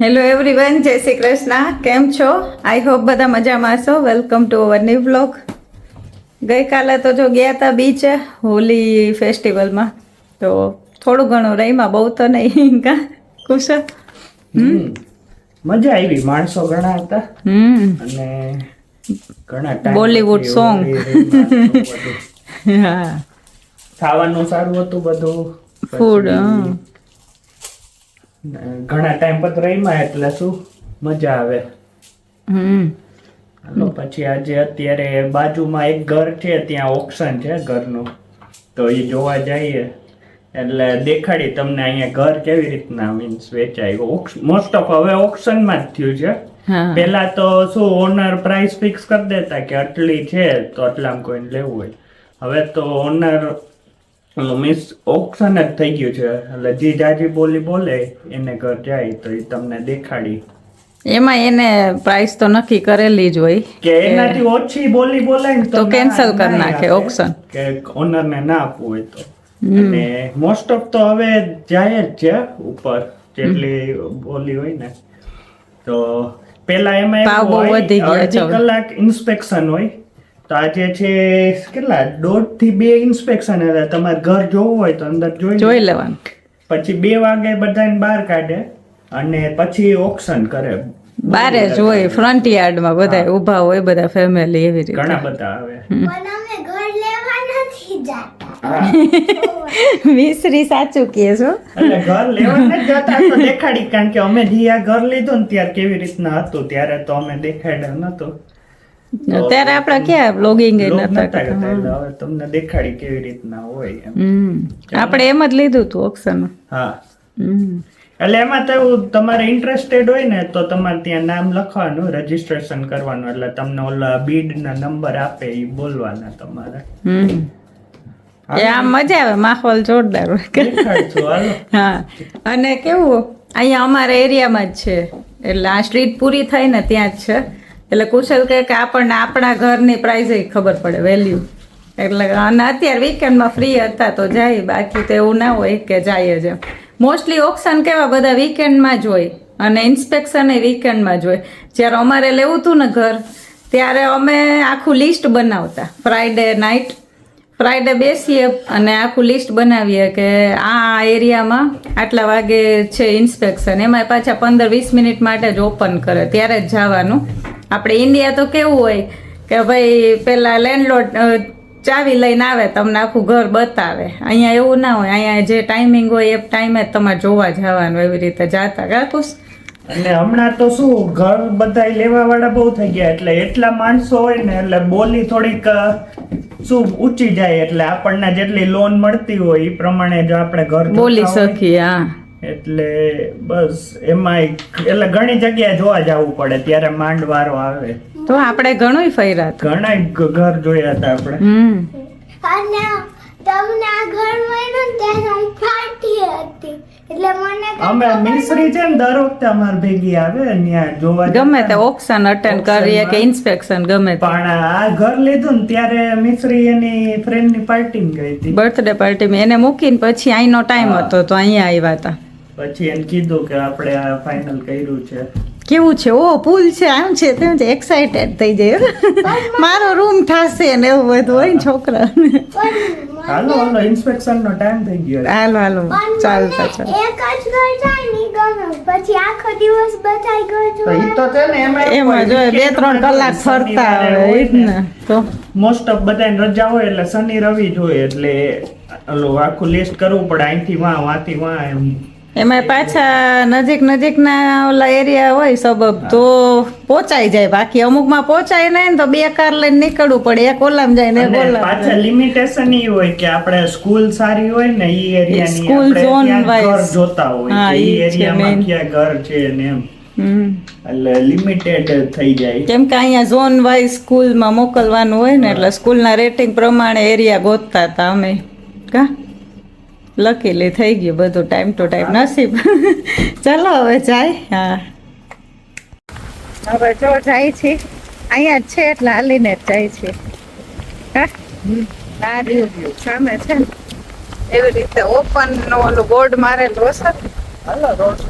Hello everyone જય શ્રી કૃષ્ણ કેમ છો આઈ હોપ બધા મજામાં છો welcome to our new blog ગઈકાલે તો જો ગયા હતા બીચે હોલી ફેસ્ટિવલમાં તો થોડું ઘણું રહીમાં બહુ તો નહીં કા? ખુશ હમ. મજા આવી. માણસો ઘણા હતા. અને ઘણા બોલીવુડ બધું. હા. ખાવાનું સારું હતું બધું. ફૂડ ઘણા ટાઈમ પર રહીમાં એટલે શું? મજા આવે. હમ. હાલો પછી આજે અત્યારે બાજુમાં એક ઘર છે ત્યાં ઓક્શન છે ઘરનું. તો એ જોવા જઈએ. એટલે દેખાડી તમને અહીંયા ઘર કેવી રીતના મીન્સ વેચાય. મોસ્ટ ઓફ હવે ઓક્શનમાં જ થયું છે. પેલા તો શું ઓનર પ્રાઇસ ફિક્સ કરી દેતા કે આટલી છે તો આટલામાં કોઈને લેવું હોય. હવે તો ઓનર મીન્સ ઓપ્શન જ થઈ ગયું છે. એટલે જે જાજી બોલી બોલે એને ઘર જાય તો એ તમને દેખાડી. એમાં એને પ્રાઇસ તો નક્કી કરેલી જ હોય. કે એનાથી ઓછી બોલી બોલાય તો કેન્સલ કરી નાખે auction. કે ઓનરને ના આપવું હોય તો. અને મોસ્ટ ઓફ તો હવે જાય જ છે ઉપર જેટલી બોલી હોય ને. તો પેલા એમાં બહુ વધી ગયા કલાક ઇન્સ્પેક્શન હોય. તો આજે છે કેટલા? દોઢથી બે ઇન્સ્પેક્શન હતા. તમારે ઘર જોવું હોય તો અંદર જોઈ જોઈ લેવાનું. પછી બે વાગે બધાને બહાર કાઢે અને પછી ઓક્શન કરે. બારે જ હોય ફ્રન્ટ યાર્ડમાં બધા ઊભા હોય બધા ફેમિલી એવી રીતે. ઘણા બધા આવે. પણ અમે ઘર લેવા નથી જતા. હા. મિશ્રી સાચું કહે છો એટલે ઘર લેવા નથી જતા તો દેખાડી. કારણ કે અમે જે આ ઘર લીધું ને ત્યારે કેવી રીતના હતું? ત્યારે તો અમે દેખાડ્યા નતો ત્યારે આપણે ક્યાં બ્લોગિંગ નતા કરતા. હવે તમને દેખાડી કેવી રીતના હોય આપણે એમ જ લીધું હતું ઓક્શન હા. એટલે એમાં તો એવું તમારે ઇન્ટરેસ્ટેડ હોય ને તો તમારે ત્યાં નામ લખવાનું રજીસ્ટ્રેશન કરવાનું એટલે તમને ઓલા બીડ ના નંબર આપે એ બોલવાના તમારે. આમ મજા આવે માહોલ જોરદાર હોય. હા. અને કેવું અહીંયા અમારા એરિયામાં જ છે. એટલે આ સ્ટ્રીટ પૂરી થાય ને ત્યાં જ છે. એટલે કુશલ કહે કે આપણને આપણા ઘરની પ્રાઇઝ ખબર પડે વેલ્યુ એટલે અને અત્યારે વીકેન્ડમાં ફ્રી હતા તો જાય, બાકી તો એવું ના હોય કે જાય જ મોસ્ટલી ઓપ્શન કેવા બધા વીકેન્ડમાં જ હોય અને ઇન્સ્પેક્શન એ વીકેન્ડમાં જ હોય. જ્યારે અમારે લેવું હતું ને ઘર, ત્યારે અમે આખું લિસ્ટ બનાવતા. ફ્રાઈડે નાઇટ ફ્રાઈડે બેસીએ અને આખું લિસ્ટ બનાવીએ કે આ એરિયામાં આટલા વાગે છે ઇન્સ્પેક્શન એમાં પાછા પંદર વીસ મિનિટ માટે જ ઓપન કરે, ત્યારે જ જવાનું. આપણે ઇન્ડિયા તો કેવું હોય કે ભાઈ પેલા લેન્ડલોડ ચાવી લઈને આવે તમને આખું ઘર બતાવે. અહીંયા એવું ના હોય અહીંયા જે ટાઈમિંગ હોય એ ટાઈમે તમારે જોવા જવાનું એવી રીતે જાતા. કાકુસ અને હમણાં તો શું ઘર બધા લેવા વાળા બહુ થઈ ગયા એટલે એટલા માણસો હોય ને એટલે બોલી થોડીક શું ઊંચી જાય એટલે આપણને જેટલી લોન મળતી હોય એ પ્રમાણે જો આપણે ઘર બોલી શકીએ હા. એટલે બસ એમાં એટલે ઘણી જગ્યાએ જોવા જવું પડે ત્યારે માંડ વારો આવે. તો આપણે ઘણું ફર્યા હતા. ઘણા ઘર જોયા હતા આપણે. અને તમને આ ઘર મળ્યું ત્યારે હું ફાટી હતી. એટલે મને અમે મિસ્ત્રી છે ને દર વખતે અમાર ભેગી આવે ત્યાં જોવા ગમે. તે ઓક્શન અટેન્ડ કરીએ કે ઇન્સ્પેક્શન ગમે પણ આ ઘર લીધું ને ત્યારે મિસ્ત્રી એની ફ્રેન્ડની પાર્ટી ગઈ હતી. બર્થડે પાર્ટીમાં એને મૂકીને પછી અહીંનો ટાઈમ હતો તો અહીંયા આવ્યા હતા. પછી એમ કીધું કે આપણે આ ફાઇનલ કર્યું છે. કેવું છે? ઓ પુલ છે. આમ છે તેમ છે. એક્સાઇટેડ થઈ જાય. મારો રૂમ થશે ને એવું બધું હોય ને છોકરા હાલો હાલો ઇન્સ્પેક્શન નો ટાઈમ થઈ ગયો. હાલો હાલો. ચાલતા ચાલ એક જ ઘર જાય ની ગમે. પછી આખો દિવસ બધાય ઘર તો ઈ તો છે ને એમાં એમાં જોઈએ બે ત્રણ કલાક ફરતા હોય ને. તો. મોસ્ટ ઓફ બધાને રજા હોય એટલે શનિ રવિ જ હોય. એટલે ઓલું આખું લિસ્ટ કરવું પડે. અહીંથી વાં વાંથી વાં એમ. એમાં પાછા નજીક નજીકના ઓલા એરિયા હોય સબબ તો પહોંચાઈ જાય. બાકી અમુકમાં પહોંચાય નહીં તો બે કાર લઈને નીકળવું પડે. એક ઓલામ જાય ને એક પાછા લિમિટેશન ઈ હોય કે આપણે સ્કૂલ સારી હોય ને ઈ એરિયાની આપણે zone ત્યાં જોતા હોય હા, કે ઈ એરિયામાં ક્યાં ઘર છે ને એમ. હમ. એટલે લિમિટેડ થઈ જાય. કેમ કે અહીંયા ઝોન વાઇઝ સ્કૂલમાં મોકલવાનું હોય ને એટલે સ્કૂલના રેટિંગ પ્રમાણે એરિયા ગોતતા હતા અમે. કા? લકીલી થઈ ગયું બધું ટાઈમ ટુ ટાઈમ નસીબ. ચલો હવે જાય. હા. હવે જો જાય છે. અહીંયા જ છે એટલે હાલીને જ જાય છે. હા? સામે છે એવી રીતે ઓપન નો ઓલું બોર્ડ મારેલું હશે હાલો રોડ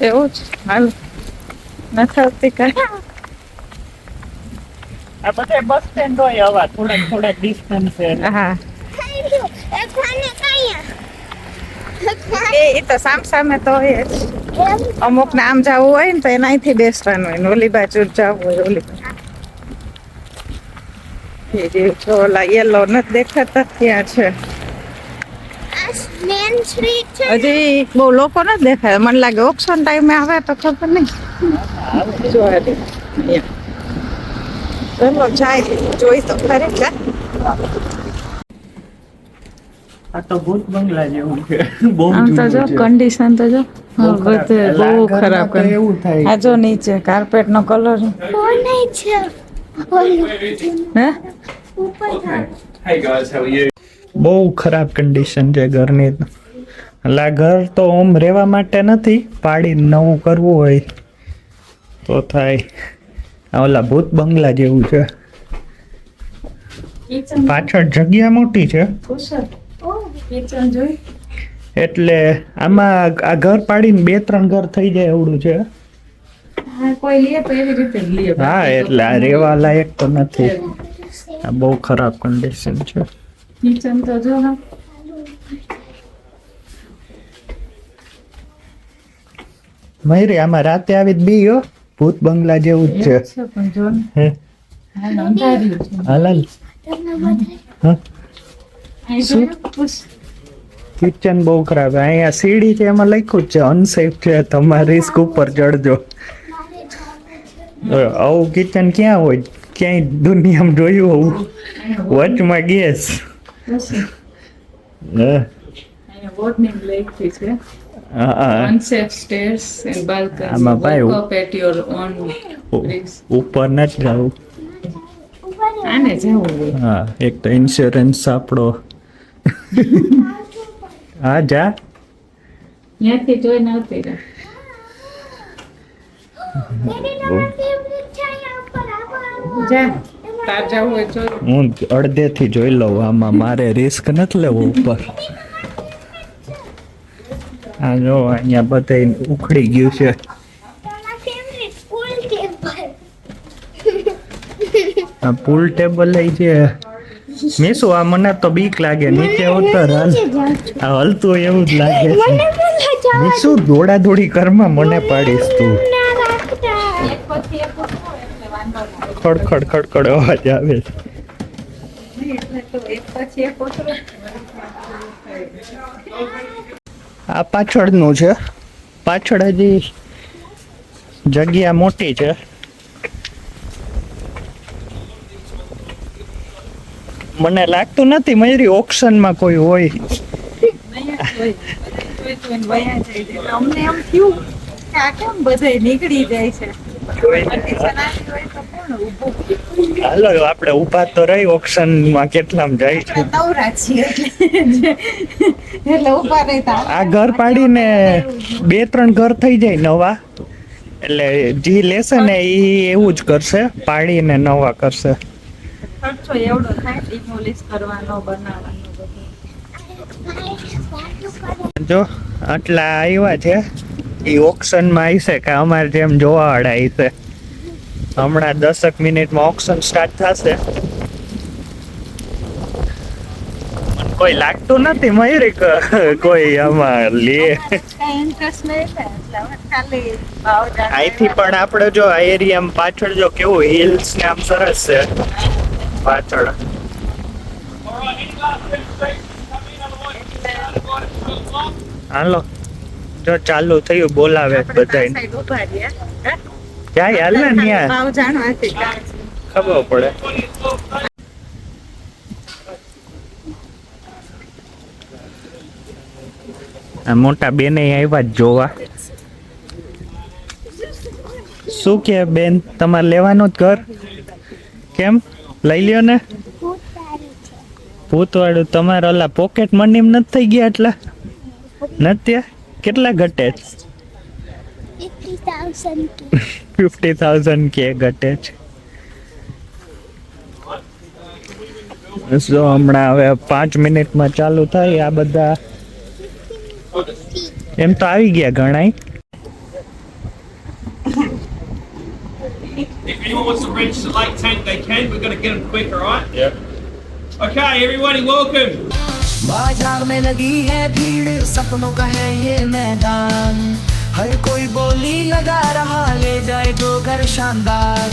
એવું જ. હાલ. નથી આવતી કાંઈ. આ બધા બસ સ્ટેન્ડ હોય હવા થોડાક થોડાક ડિસ્ટન્સ હા. એ એ તો સામ સામે તો જ. અમુક ને આમ જવું હોય ને તો એનાથી બેસવાનું હોય ને ઓલી બાજુ જવું હોય ઓલી બાજુ. જો ઓલા યેલો નથી દેખાતા ત્યાં છે. હજી બહુ લોકો નથી દેખાય. મને લાગે ઓપ્શન ટાઈમે આવે તો ખબર નહીં. જોવા ચલો જાય જોઈ તો ખરે જા. આ તો ભૂત બંગલા જેવું છે. બહુ તો જો કન્ડિશન તો જો. ખરાબ. બધે બહુ ખરાબ તો એવું થાય. આ જો નીચે કાર્પેટ નો કલર છે? હે? બહુ ખરાબ કન્ડિશન છે ઘરની. તો. એટલે ઘર તો ઓમ રહેવા માટે નથી પાડી નવું કરવું હોય તો થાય. ઓલા ભૂત બંગલા જેવું છે. પાછળ જગ્યા મોટી છે. એટલે આમાં આ ઘર પાડીને બે ત્રણ ઘર થઈ જાય એવડું છે. હા કોઈ લે તો એવી રીતે જ લે. હા એટલે આ રેવા લાયક તો નથી. આ બહુ ખરાબ કન્ડિશન છે. કિચન તો જો હા. મયુરી આમાં રાતે આવી જ બી હો. ભૂત બંગલા જેવું જ છે. છે પણ જો ને. હે? કિચન બહુ ખરાબ અહીંયા સીડી છે એમાં લખ્યું છે અનસેફ છે. તમારે રિસ્ક ઉપર ચડજો. આવું કિચન ક્યાં હોય? ક્યાંય દુનિયામાં જોયું હોવું? વચમાં ગેસ છે. ઉપર નથી જવું. એક તો ઇન્સ્યોરન્સ આપણો હા જા. ત્યાંથી જોઈને આવતી રહે હું અડધેથી જોઈ લઉં આમાં મારે રિસ્ક નથી લેવો ઉપર. આ જો અહીંયા બધા ઉખડી ગયું છે. આ પુલ ટેબલ લઈ છે મીસુ આ મને તો બીક લાગે નીચે ઉતર આ હલતું એવું જ લાગે છે. મીસુ દોડા દોડી કરમાં મને પાડીશ તું ખડખડ રાખતા એક પછી એક ઉઠો એટલે વાંધો ના આવે. ખડ ખડ ખડ ખડ અવાજ આવે છે. આ પાછળનું છે. પાછળ હજી જગ્યા મોટી છે. મને લાગતું નથી મયુરી ઓક્શનમાં કોઈ હોય? હાલો, આપણે ઊભા તો રહી ઓક્શનમાં કેટલામ જાય છે? આ ઘર પાડીને બે ત્રણ ઘર થઈ જાય નવા. એટલે જે લેશે ને એ એવું જ કરશે, પાડીને નવા કરશે. ખર્ચો એવડો થાય ડિમોલિશ કરવાનો બનાવવાનો બધો. જો આટલા આવ્યા છે. એ ઓક્શનમાં આવશે કે અમારે જેમ જોવા વાળા આવશે હમણાં દસક મિનિટમાં ઓક્શન સ્ટાર્ટ થશે. કોઈ લાગતું નથી મયુરી કોઈ આમાં લે. અહીંથી પણ આપણે જો આ એરિયામાં પાછળ જો કેવું હિલ્સ ને આમ સરસ છે. પાછળ. હાલો. જો ચાલુ થયું બોલાવે આપણે બધા આ side ઊભા રહીએ. હે? જાય હાલ ને છે. ખબર પડે. મોટા બેને આવ્યા જ જોવા. શું કે બેન તમારે લેવાનું જ ઘર? કેમ? લઈ લ્યો ને. ભૂતવાળું તમારે ઓલા પોકેટ મની નથી થઈ ગયા એટલા? નથી કેટલા ઘટે ફિફ્ટી થાઉઝન્ડ કે ઘટે છે. જો હમણાં હવે પાંચ મિનિટમાં ચાલુ થાય આ બધા. એમ તો આવી ગયા ઘણાય. Anyone wants to register late tank, they can. We're going to get them quick, all right? Yep. Okay, everybody, welcome. बाज़ार में लगी है भीड़ सपनों का है ये मैदान हर कोई बोली लगा रहा ले जाए तो घर शानदार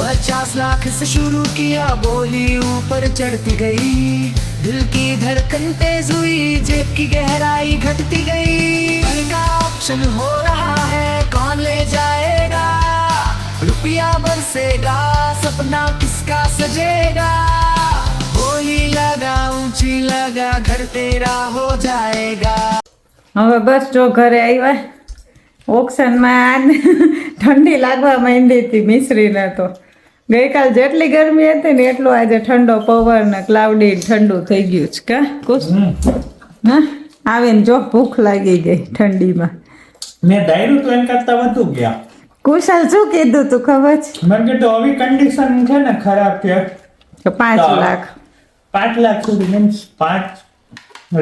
पचास लाख से शुरू किया बोली ऊपर चढ़ती गई दिल की धड़कन तेज हुई जेब की गहराई घटती गई का ऑप्शन हो रहा है कौन ले जाएगा રૂપિયા બનશેગા સપના કિસકા સજેગા હોલી લગા ઊંચી લગા ઘર તેરા હો જાયેગા હવે બસ જો ઘરે આવ્યા ઓક્શનમાં ઠંડી લાગવા માંડી હતી મિશ્રીને તો. ગઈકાલ જેટલી ગરમી હતી ને એટલું આજે ઠંડો પવન ક્લાઉડી ઠંડુ થઈ ગયું છે કા? કુશ હા? આવીને જો ભૂખ લાગી ગઈ ઠંડીમાં. મેં ધાર્યું તો એના કરતાં વધુ ગયા. કુશાલ શું કીધું તું ખબર છે? મને કીધું આવી કન્ડિશન છે ને ખરાબ કે પાંચ લાખ. પાંચ લાખ સુધી મીન્સ પાંચ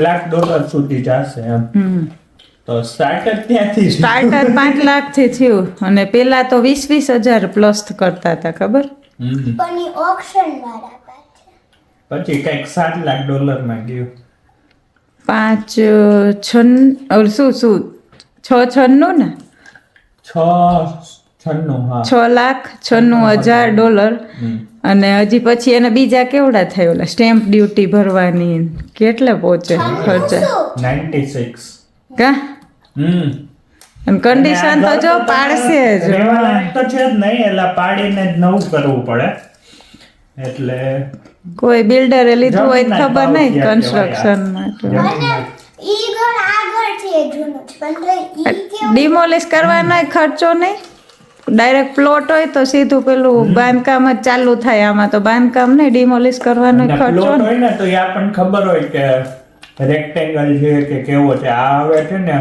લાખ ડોલર સુધી જશે એમ. તો સ્ટાર્ટર ત્યાંથી. સ્ટાર્ટર પાંચ લાખથી થયું. અને પેલા તો વીસ વીસ હજાર પ્લસ કરતા હતા ખબર. પણ એ ઓપ્શન વાળા પછી કંઈક સાત લાખ ડોલરમાં ગયું. પાંચ છન શું શું? છ છન્નું ને? છ છ લાખ છન્નું હજાર ડોલર. અને હજી પછી એને બીજા કેવડા થાય? ઓલા સ્ટેમ્પ ડ્યુટી ભરવાની કેટલે પહોંચે ખર્ચા? શું? 96 કા? અને કન્ડિશન તો જો પાડશે જ. તો છે જ નહીં એટલે પાડીને જ નવું કરવું પડે. એટલે કોઈ બિલ્ડરે લીધું હોય ખબર નહીં કન્સ્ટ્રક્શન માટે જમીનના- અને ઈ ઘર આ ઘર છે એ જૂનું છે પણ તો ઈ કેવું ડિમોલિશ કરવાનો ખર્ચો નહીં? ડાયરેક્ટ પ્લોટ હોય તો સીધું પેલું બાંધકામ જ ચાલુ થાય. આમાં તો બાંધકામ ને ડિમોલિશ કરવાનો ખર્ચો ને. હોય ને તો એ આપણને ખબર હોય કે રેક્ટેંગલ છે કે કેવો છે. આ આવે છે ને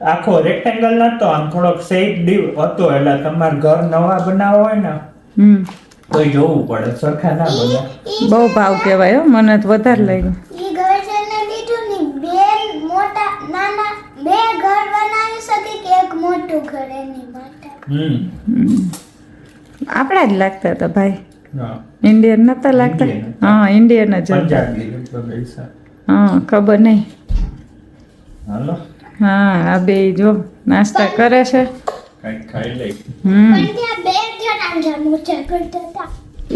આખો રેક્ટેંગલ નતો આમ થોડોક શેપ ડીવ હતો એટલે તમારે ઘર નવા બનાવવા હોય ને હમ. તો જોવું પડે. સરખા ના બને. બહુ ભાવ કહેવાય હો મને તો વધારે લાગ્યું. ઈ ઘર છે ને લીધું ને બે મોટા નાના બે ઘર બનાવી શકે કે એક મોટું ઘર એની આપણા જ લાગતા હતા ભાઈ. ઇન્ડિયન નતા લાગતા? હા ઇન્ડિયન જ હતા. હા ખબર નહીં. હા આ બે જો નાસ્તા કરે છે.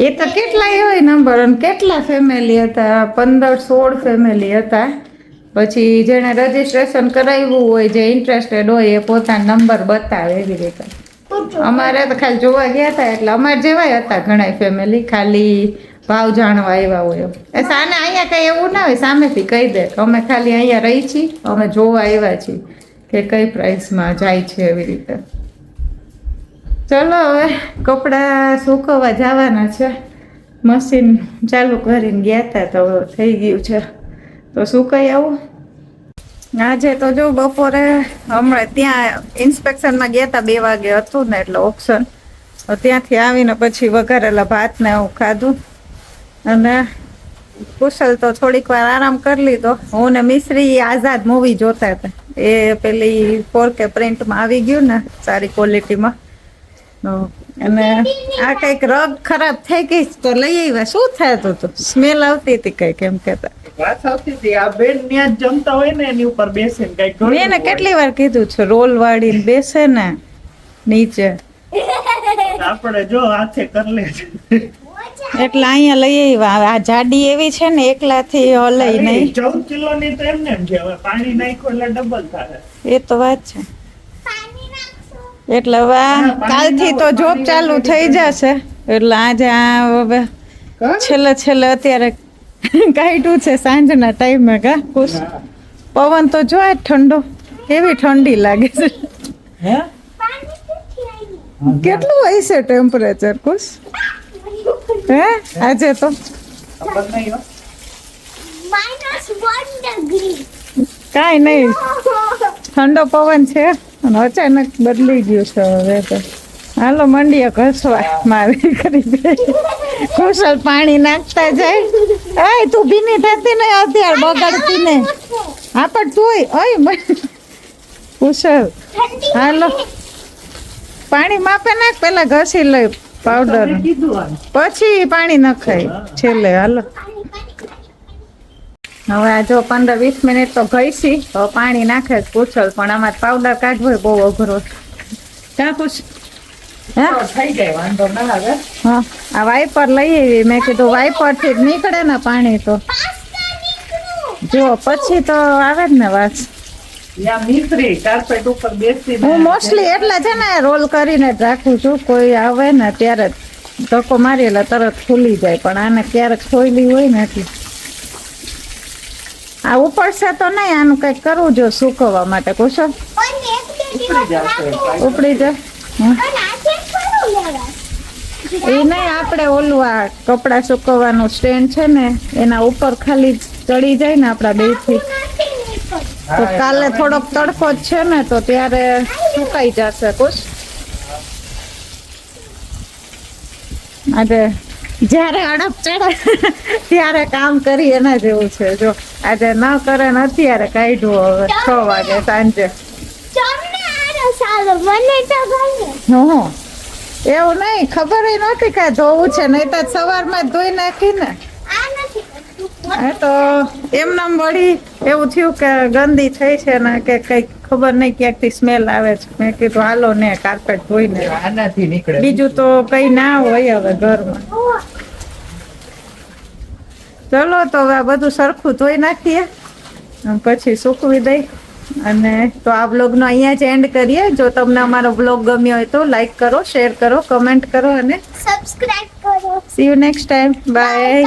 એ તો કેટલાય હોય નંબર અને કેટલા ફેમિલી હતા? પંદર સોળ ફેમિલી હતા. પછી જેણે રજીસ્ટ્રેશન કરાવ્યું હોય જે ઇન્ટરેસ્ટેડ હોય એ પોતાના નંબર બતાવે એવી રીતે. અમારે તો ખાલી જોવા ગયા હતા એટલે અમારે જેવાય હતા ઘણા ફેમિલી ખાલી ભાવ જાણવા આવ્યા હોય. એ સાને અહીંયા કઈ એવું ના હોય, સામેથી કહી દે. અમે ખાલી અહીંયા રહી છીએ અમે જોવા આવ્યા છીએ કે કઈ પ્રાઇસમાં જાય છે એવી રીતે. ચલો હવે કપડાં સુકવવા જવાના છે. મશીન ચાલુ કરીને ગયા હતા તો થઈ ગયું છે. તો સુકાઈ આવું. આજે તો જો બપોરે હમણાં ત્યાં ઇન્સ્પેક્શનમાં ગયા હતા બે વાગે હતું ને એટલે ઓપ્શન. ત્યાંથી આવીને પછી વઘારેલા ભાત ને એવું ખાધું. અને કુશલ તો થોડીક વાર આરામ કરી લીધો. હું ને મિશ્રી આઝાદ મૂવી જોતા હતા. એ પેલી ફોર કે પ્રિન્ટમાં આવી ગયું ને સારી ક્વોલિટીમાં અને આ કંઈક રગ ખરાબ થઈ ગઈ તો લઈ આવ્યા. શું થતું હતું સ્મેલ આવતી હતી કંઈક એમ કેતા વાત આવતી હતી આ બેન ત્યાં જમતા હોય ને એની ઉપર બેસીને કંઈક મેં એને કેટલી વાર કીધું છે રોલ વાળીને બેસે ને નીચે. આપણે જો હાથે કરી લે. એટલે અહીંયા લઈ આવ્યા. આ જાડી એવી છે ને એકલાથી હલઈ નહીં. ચૌદ કિલો ની તો એમને એમ છે પાણી નાખ્યું એટલે ડબલ થાય. એ તો વાત છે. એટલે હવે કાલથી તો જોબ ચાલુ થઈ જશે. એટલે આજે આ હવે છેલ્લે છેલ્લે અત્યારે કાઢ્યું છે સાંજના ટાઈમે કા? ખુશ પવન તો જો આજ ઠંડો એવી ઠંડી લાગે છે. કેટલું હોય છે ટેમ્પરેચર ખુશ હે? આજે તો કાંઈ નહીં. ઠંડો પવન છે. અને અચાનક બદલી ગયું છે હવે તો. હાલો મંડીએ ઘસવા. મારી કરી દે કુશલ પાણી નાખતા જાય. આય તું ભીની થતી ને અત્યારે બગડતી ને હા પણ તુંય ઓય કુશલ હાલો. પાણી માપે નાખ પેલા ઘસી લઈ પાવડર પછી પાણી નખાય. છેલ્લે હાલો. હવે આ જો પંદર વીસ મિનિટ તો ઘસી તો પાણી નાખે જ પૂછલ પણ આમાં પાવડર કાઢવો બહુ અઘરો ક્યાં પૂછ હે? થઈ જાય વાંધો ના આવે. હા આ વાઇપર લઈ આવી મેં કીધું વાઇપરથી જ નીકળે ને પાણી તો. જો પછી તો આવે જ ને વાત. હું મોસ્ટલી એટલે છે ને રોલ કરીને જ રાખું છું કોઈ આવે ને ત્યારે જ ધક્કો મારી એટલે તરત ખુલી જાય પણ આને ક્યારેક ખોલી હોય ને એટલે. આ ઉપડશે તો નહીં, આનું કંઈક કરવું જો સુકવવા માટે. કુશો ઉપડી જાય. એ નહીં, આપણે ઓલું આ કપડાં સુકવવાનું સ્ટેન્ડ છે ને, એના ઉપર ખાલી ચડી જાય ને આપણા બેથી તો કાલે થોડોક તડકો જ છે ને, તો ત્યારે સુકાઈ જશે. કુશ આજે જ્યારે અડપ ચડે ત્યારે કામ કરી એના જેવું છે. જો આજે ન કરે ને અત્યારે કાઢ્યું હવે છ વાગે સાંજે. એવું નહીં ખબર નહોતી કે ધોવું છે નહીં તો સવારમાં ધોઈ નાખી ને નથી એ તો એમનામ વળી એવું થયું કે ગંદી થઈ છે ને કે કઈ ખબર નહીં ક્યાંકથી સ્મેલ આવે છે. મેં કીધું હાલો ને કાર્પેટ ધોઈને. આનાથી નીકળે. બીજું તો કઈ ના હોય હવે ઘરમાં. ચલો તો હવે બધું સરખું ધોઈ નાખીએ પછી સૂકવી દઈ. અને તો આ બ્લોગનો અહીંયા જ એન્ડ કરીએ. જો તમને અમારો બ્લોગ ગમ્યો હોય તો લાઈક કરો શેર કરો કમેન્ટ કરો અને સબસ્ક્રાઇબ કરો. See you next time bye